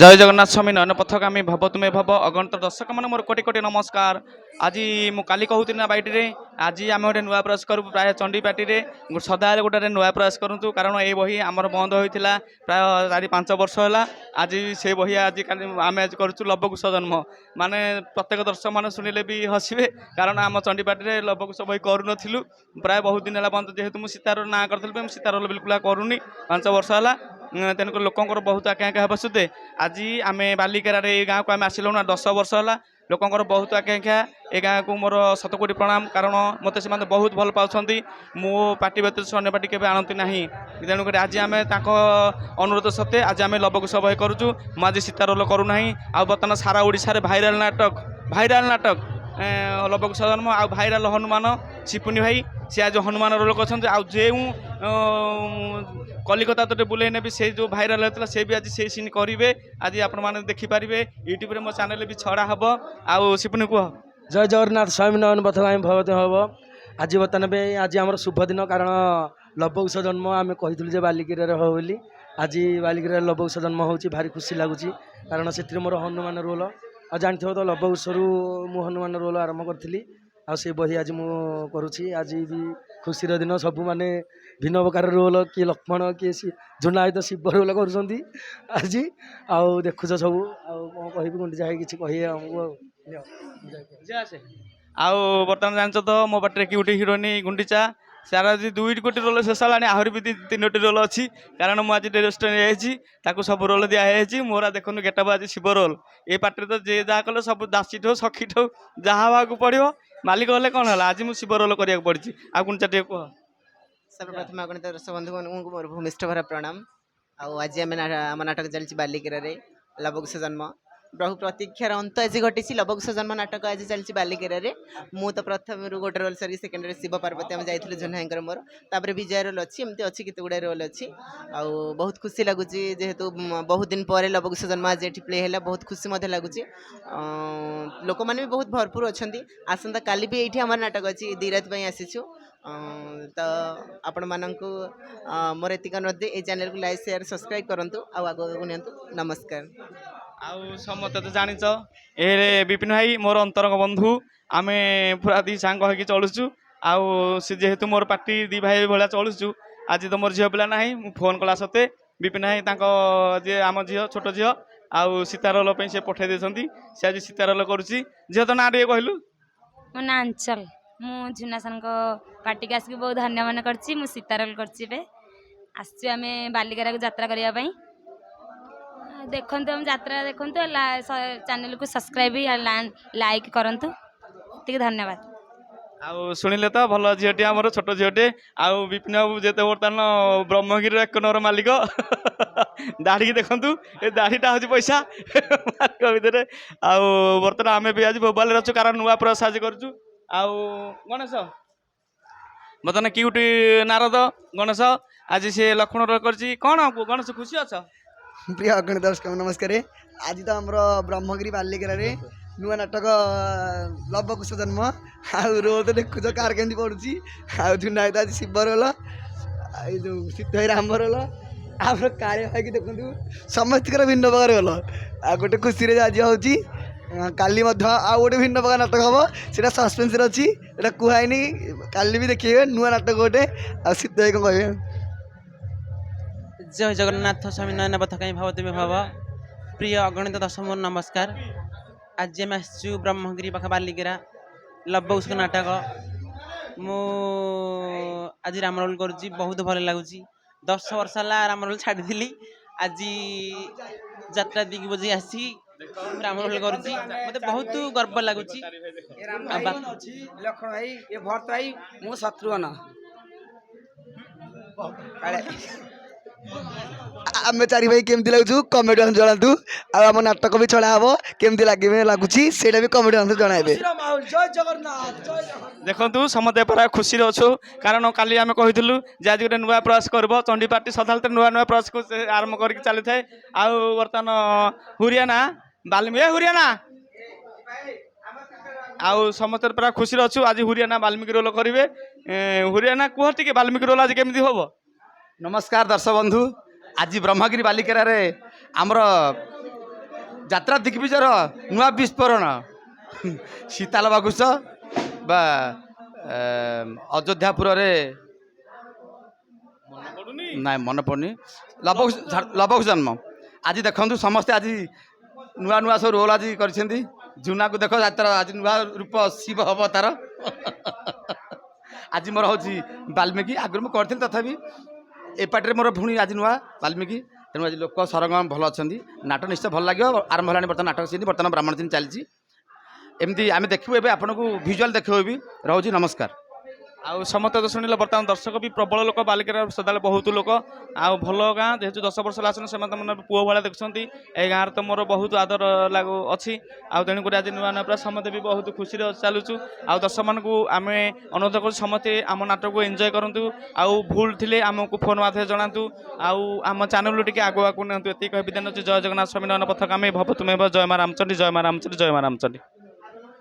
জয় জগন্নাথ স্বামী নয়ন পথগামী ভাব তুমি ভাব অগଣିত দর্শক মানে মোর কোটি কোটি নমস্কার আজি মু কালি কহুতি না বাইটিরে আজি আমি গোটে নূয়া প্রয়াস করবু প্রায় চণ্ডী পার্টিরে সদাবেলে গোটে নূয়া প্রয়াস করতু কারণ এই বহি আমার বন্ধ হয়েছিল প্রায় চারি পাঁচ বর্ষ হল আজি সে বহি আজি কালি আমি আজ করছু লবকুশ জন্ম মানে প্রত্যেক দর্শক মানে শুনিলে বি হসবে কারণ আমার চণ্ডী পার্টিরে লবকুশ বহি করুনু প্রায় বহু দিন হল বন্ধ যেহেতু মু সীতার না করলি সীতার বিলকুল করুনি পাঁচ বর্ষ হল ତେଣୁକରି ଲୋକଙ୍କର ବହୁତ ଆଜ୍ଞା ଆଜ୍ଞା ହେବା ସତ୍ତ୍ୱେ ଆଜି ଆମେ ବାଲିକେରାରେ ଏଇ ଗାଁକୁ ଆମେ ଆସିଲୁଣି ଦଶ ବର୍ଷ ହେଲା ଲୋକଙ୍କର ବହୁତ ଆକାଂକ୍ଷା ଏ ଗାଁକୁ ମୋର ଶତକୋଟି ପ୍ରଣାମ କାରଣ ମୋତେ ସେମାନେ ବହୁତ ଭଲ ପାଉଛନ୍ତି ମୁଁ ପାର୍ଟି ବ୍ୟତୀତ ଅନ୍ୟ ପାର୍ଟି କେବେ ଆଣନ୍ତି ନାହିଁ ତେଣୁକରି ଆଜି ଆମେ ତାଙ୍କ ଅନୁରୋଧ ସତ୍ତ୍ୱେ ଆଜି ଆମେ ଲବକୁ ସଭୟ କରୁଛୁ ମୁଁ ଆଜି ସୀତାରୋଲ କରୁନାହିଁ ଆଉ ବର୍ତ୍ତମାନ ସାରା ଓଡ଼ିଶାରେ ଭାଇରାଲ ନାଟକ ଭାଇରାଲ ନାଟକ ଲବକୁ ସଜନ୍ମ ଆଉ ଭାଇରାଲ ହନୁମାନ ସିପୁନି ଭାଇ ସେ ଆଜି ହନୁମାନ ରୋଲ କରିଛନ୍ତି ଆଉ ଯେଉଁ কলিকতা তোটে বুলেই নেবি সেই যে ভাইরাল হয়েছিল সে বি আজ সেই সিন করবে আজ আপনার দেখিপারে ইউট্যুবরে মো চ্যানেল বি ছড়া হব আপনি কুহ জয় জগন্নাথ স্বামী নয়ন বথগামী ভগবতী হব আজ বর্তমান আজ আমার শুভ দিন কারণ লবৌষ জন্ম আমি কহিলু যে বালিকিরে হব বলে আজ বালিকিরে লবৌষ জন্ম হচ্ছে ভারি খুশি লাগুছি কারণ সেটি মোর হনুমান রোল ଆଉ ଜାଣିଥିବ ତ ଲବଉଷରୁ ମୁଁ ହନୁମାନ ରୋଲ୍ ଆରମ୍ଭ କରିଥିଲି ଆଉ ସେ ବହି ଆଜି ମୁଁ କରୁଛି ଆଜି ଖୁସିର ଦିନ ସବୁମାନେ ଭିନ୍ନ ପ୍ରକାର ରୋଲ୍ କିଏ ଲକ୍ଷ୍ମଣ କିଏ ଜୁନାୟତ ଶିବ ରୋଲ୍ କରୁଛନ୍ତି ଆଜି ଆଉ ଦେଖୁଛ ସବୁ ଆଉ କ'ଣ କହିବି ଗୁଣ୍ଡିଚା ଭାଇ କିଛି କହିବେ ଆମକୁ ଆଉ ଆଉ ବର୍ତ୍ତମାନ ଜାଣିଛ ତ ମୋ ପାଟିରେ କ୍ୟୁଟି ହିରୋଇନ୍ ଗୁଣ୍ଡିଚା ସାର ଆଜି ଦୁଇଟି କୋଟି ରୋଲ୍ ଶେଷ ହେଲାଣି ଆହୁରି ବି ତିନୋଟି ରୋଲ୍ ଅଛି କାରଣ ମୁଁ ଆଜି ଡେରେଷ୍ଟର ହେଇଯାଇଛି ତାକୁ ସବୁ ରୋଲ୍ ଦିଆହେଇଛି ମୋର ଦେଖନ୍ତୁ ଗେଟଅପ୍ ଆଜି ଶିବ ରୋଲ୍ ଏ ପାଟିରେ ତ ଯିଏ ଯାହା କଲେ ସବୁ ଦାସୀଠୁ ସଖୀଠୁ ଯାହା ହେବାକୁ ପଡ଼ିବ ମାଲିକ ହେଲେ କ'ଣ ହେଲା ଆଜି ମୁଁ ଶିବ ରୋଲ କରିବାକୁ ପଡ଼ିଛି ଆଉ ଗୁଣ୍ଡିଚା ଟିକେ କୁହ ସର୍ବପ୍ରଥମେ ଅଗଣିତ ରସବନ୍ଧୁମାନଙ୍କୁ ମୋର ଭୂମିଷ୍ଠ ଭରା ପ୍ରଣାମ ଆଉ ଆଜି ଆମେ ଆମ ନାଟକ ଚାଲିଛି ବାଲିକିରାରେ ଲାଭକୁଶ ଜନ୍ମ ବହୁ ପ୍ରତୀକ୍ଷାର ଅନ୍ତ ଆଜି ଘଟିଛି ଲବକୁଶ ଜନ୍ମ ନାଟକ ଆଜି ଚାଲିଛି ବାଲିକେରାରେ ମୁଁ ତ ପ୍ରଥମରୁ ଗୋଟେ ରୋଲ୍ ସାରିକି ସେକେଣ୍ଡରେ ଶିବ ପାର୍ବତୀ ଆମେ ଯାଇଥିଲୁ ଜହ୍ନାଇଙ୍କର ମୋର ତାପରେ ବିଜୟ ରୋଲ୍ ଅଛି ଏମିତି ଅଛି କେତେ ଗୁଡ଼ାଏ ରୋଲ୍ ଅଛି ଆଉ ବହୁତ ଖୁସି ଲାଗୁଛି ଯେହେତୁ ବହୁତ ଦିନ ପରେ ଲବକୁଶ ଜନ୍ମ ଆଜି ଏଠି ପ୍ଲେ ହେଲା ବହୁତ ଖୁସି ମଧ୍ୟ ଲାଗୁଛି ଲୋକମାନେ ବି ବହୁତ ଭରପୁର ଅଛନ୍ତି ଆସନ୍ତାକାଲି ବି ଏଇଠି ଆମର ନାଟକ ଅଛି ଦୁଇ ରାତି ପାଇଁ ଆସିଛୁ ତ ଆପଣମାନଙ୍କୁ ମୋର ଏତିକି ଅନୁରୋଧ ଏଇ ଚ୍ୟାନେଲକୁ ଲାଇକ୍ ସେୟାର ସବସ୍କ୍ରାଇବ୍ କରନ୍ତୁ ଆଉ ଆଗକୁ ନିଅନ୍ତୁ ନମସ୍କାର ଆଉ ସମସ୍ତେ ତ ଜାଣିଛ ଏ ବିପିନ ଭାଇ ମୋର ଅନ୍ତରଙ୍ଗ ବନ୍ଧୁ ଆମେ ପୁରା ଦୁଇ ସାଙ୍ଗ ହେଇକି ଚଳୁଛୁ ଆଉ ସେ ଯେହେତୁ ମୋର ପାର୍ଟି ଦୁଇ ଭାଇ ଭଳିଆ ଚଳୁଛୁ ଆଜି ତ ମୋର ଝିଅ ପିଲା ନାହିଁ ମୁଁ ଫୋନ୍ କଲା ସତ୍ତ୍ୱେ ବିପିନ ଭାଇ ତାଙ୍କ ଯିଏ ଆମ ଝିଅ ଛୋଟ ଝିଅ ଆଉ ସୀତାରୋଲ ପାଇଁ ସେ ପଠାଇ ଦେଇଛନ୍ତି ସେ ଆଜି ସୀତାରୋଲ କରୁଛି ଝିଅ ତ ନାଁ ଟିକେ କହିଲୁ ମୋ ନାଁ ଅଞ୍ଚଳ ମୁଁ ଝୁନା ସାର୍ଙ୍କ ପାର୍ଟିକୁ ଆସିକି ବହୁତ ଧନ୍ୟମନେ କରିଛି ମୁଁ ସୀତାରୋଲ କରିଛି ଏବେ ଆସିଛୁ ଆମେ ବାଲିଗାରାକୁ ଯାତ୍ରା କରିବା ପାଇଁ ଦେଖନ୍ତୁ ଆମ ଯାତ୍ରା ଦେଖନ୍ତୁ ଚ୍ୟାନେଲକୁ ସବସ୍କ୍ରାଇବ୍ ଲାଇକ୍ କରନ୍ତୁ ଟିକେ ଧନ୍ୟବାଦ ଆଉ ଶୁଣିଲେ ତ ଭଲ ଝିଅଟି ଆମର ଛୋଟ ଝିଅଟି ଆଉ ବିପିନ ବାବୁ ଯେତେ ବର୍ତ୍ତମାନ ବ୍ରହ୍ମଗିରିର ଏକ ନମ୍ବର ମାଲିକ ଦାଢ଼ିକି ଦେଖନ୍ତୁ ଏ ଦାଢ଼ିଟା ହେଉଛି ପଇସା ମାଲିକ ଭିତରେ ଆଉ ବର୍ତ୍ତମାନ ଆମେ ବି ଆଜି ଭୋବାଲରେ ଅଛୁ କାରଣ ନୂଆ ପୁରା ସାହାଯ୍ୟ କରୁଛୁ ଆଉ ଗଣେଶ ବର୍ତ୍ତମାନ କିଉଟି ନାରଦ ଗଣେଶ ଆଜି ସେ ଲକ୍ଷ୍ମଣର କରିଛି କ'ଣ ଗଣେଶ ଖୁସି ଅଛ প্রিয় ଅଗଣିତ ଦର୍ଶକ ନମସ୍କାର ଆଜି ତ ଆମର ବ୍ରହ୍ମଗିରି ବାଲିଗେରାରେ ନୂଆ ନାଟକ ଲବକୁଶ ଜନ୍ମ ଆଉ ରୋଲ୍ ତ ଦେଖୁଛ କାହାର କେମିତି ପଡ଼ୁଛି ଆଉ ଜୁନାୟତ ଆଜି ଶିବ ରୋଲ୍ ଆଉ ଯେଉଁ ସିଦ୍ଧ ଭାଇ ରାମ ରୋଲ୍ ଆମର କାଳିଆ ଭାଇକି ଦେଖନ୍ତୁ ସମସ୍ତଙ୍କର ଭିନ୍ନ ପ୍ରକାର ରୋଲ୍ ଆଉ ଗୋଟେ ଖୁସିରେ ଆଜି ହେଉଛି କାଲି ମଧ୍ୟ ଆଉ ଗୋଟେ ଭିନ୍ନ ପ୍ରକାର ନାଟକ ହେବ ସେଇଟା ସସ୍ପେନ୍ସରେ ଅଛି ଏଇଟା କୁହାଇନି କାଲି ବି ଦେଖିବେ ନୂଆ ନାଟକ ଗୋଟେ ଆଉ ସିଦ୍ଧ ଭାଇ କ'ଣ କହିବେ জয় জগন্নাথ স্বামী নয়ন পথকাই ভাবদেবী ভাব প্রিয় অগণিত দশম নমস্কার আজ আমি আসছু ব্রহ্মগিরি পাখ বালিগেরা লব্য উষ্ক নাটক ମୁଁ ଆଜି ରାମରୋଲ କରୁଛି ବହୁତ ଭଲ ଲାଗୁଛି ଦଶ ବର୍ଷ ହେଲା ରାମରୋଲ ଛାଡ଼ିଥିଲି ଆଜି ଯାତ୍ରା ଦେଇକି ବଜେଇ ଆସି ରାମରୋଲ କରୁଛି ମୋତେ ବହୁତ ଗର୍ବ ଲାଗୁଛି ଲକ୍ଷ୍ମଣ ଭାଇ ଏ ଭରତ ଭାଇ ମୁଁ ଶତ୍ରୁଘ୍ନ ଆମେ ଚାରି ଭାଇ କେମିତି ଲାଗୁଛୁ କମେଡ଼ି ଅଂଶ ଜଣାନ୍ତୁ ଆଉ ଆମ ନାଟକ ବି ଛଡ଼ା ହେବ କେମିତି ଲାଗିବେ ଲାଗୁଛି ସେଇଟା ବି କମେଡ଼ି ଅଂଶ ଜଣାଇବେ ଦେଖନ୍ତୁ ସମସ୍ତେ ପୁରା ଖୁସିରେ ଅଛୁ କାରଣ କାଲି ଆମେ କହିଥିଲୁ ଯେ ଆଜି ଗୋଟେ ନୂଆ ପ୍ରୟାସ କରିବ ଚଣ୍ଡୀ ପାର୍ଟି ସଦାବେଳେ ନୂଆ ନୂଆ ପ୍ରୟାସକୁ ଆରମ୍ଭ କରିକି ଚାଲିଥାଏ ଆଉ ବର୍ତ୍ତମାନ ହୁରିଆନା ବାଲ୍ମି ଏ ହୁରିଆନା ଆଉ ସମସ୍ତେ ପୁରା ଖୁସିରେ ଅଛୁ ଆଜି ହୁରିଆନା ବାଲ୍ମିକି ରୋଲ କରିବେ ହୁରିଆନା କୁହ ଟିକେ ବାଲ୍ମିକି ରୋଲ ଆଜି କେମିତି ହବ নমস্কার দর্শক বন্ধু আজি ব্রহ্মগিরি বালিকেরারে আমার যাত্রা দিগ্বিজর নূয়া বিস্ফোরণ শীতাল বাগুস বা অযোধ্যাপুরের ନାଇଁ ମନେ ପଡ଼ୁନି ଲବକୁ ଜନ୍ମ ଆଜି ଦେଖନ୍ତୁ ସମସ୍ତେ ଆଜି ନୂଆ ନୂଆ ସବୁ ରୋଲ୍ ଆଜି କରିଛନ୍ତି ଜୁନାକୁ ଦେଖ ତାର ଆଜି ନୂଆ ରୂପ ଶିବ ହବ ତାର ଆଜି ମୋର ହେଉଛି ବାଲ୍ମୀକି ଆଗରୁ ମୁଁ କରିଥିଲି ତଥାପି ଏ ପାର୍ଟିରେ ମୋର ପୁଣି ଆଜି ନୂଆ ବାଲ୍ମିକି ତେଣୁ ଆଜି ଲୋକ ସରଗମ ଭଲ ଅଛନ୍ତି ନାଟ ନିଶ୍ଚୟ ଭଲ ଲାଗିବ ଆରମ୍ଭ ହେଲାଣି ବର୍ତ୍ତମାନ ନାଟକ ସିନ୍ ବର୍ତ୍ତମାନ ବ୍ରାହ୍ମଣ ସିନ୍ ଚାଲିଛି ଏମିତି ଆମେ ଦେଖିବୁ ଏବେ ଆପଣଙ୍କୁ ଭିଜୁଆଲ୍ ଦେଖେଇବୁ ବି ରହୁଛି ନମସ୍କାର ଆଉ ସମସ୍ତେ ତ ଶୁଣିଲେ ବର୍ତ୍ତମାନ ଦର୍ଶକ ବି ପ୍ରବଳ ଲୋକ ବାଲିକାରେ ସଦାବେଳେ ବହୁତ ଲୋକ ଆଉ ଭଲ ଗାଁ ଯେହେତୁ ଦଶ ବର୍ଷ ହେଲା ଆସୁଛନ୍ତି ସେମାନେ ମାନେ ପୁଅ ଭଳିଆ ଦେଖୁଛନ୍ତି ଏଇ ଗାଁରେ ତ ମୋର ବହୁତ ଆଦର ଲାଗୁ ଅଛି ଆଉ ତେଣୁକରି ଆଜି ନୂଆ ନୂଆ ପୁରା ସମସ୍ତେ ବି ବହୁତ ଖୁସିରେ ଚାଲୁଛୁ ଆଉ ଦର୍ଶକମାନଙ୍କୁ ଆମେ ଅନୁରୋଧ କରୁଛୁ ସମସ୍ତେ ଆମ ନାଟକକୁ ଏନ୍ଜୟ କରନ୍ତୁ ଆଉ ଭୁଲ ଥିଲେ ଆମକୁ ଫୋନ୍ ମାଧ୍ୟମରେ ଜଣାନ୍ତୁ ଆଉ ଆମ ଚ୍ୟାନେଲ୍ରୁ ଟିକେ ଆଗୁଆକୁ ନିଅନ୍ତୁ ଏତିକି କହି ବିଧାନ ଅଛି ଜୟ ଜଗନ୍ନାଥ ସ୍ୱାମୀ ନୟନ ପଥକ ଆମେ ଭବ ତୁମେ ଜୟ ମା ରାମଚଣ୍ଡୀ ଜୟ ମା ରାମଚଣ୍ଡୀ ଜୟ ମା ରାମଚଣ୍ଡୀ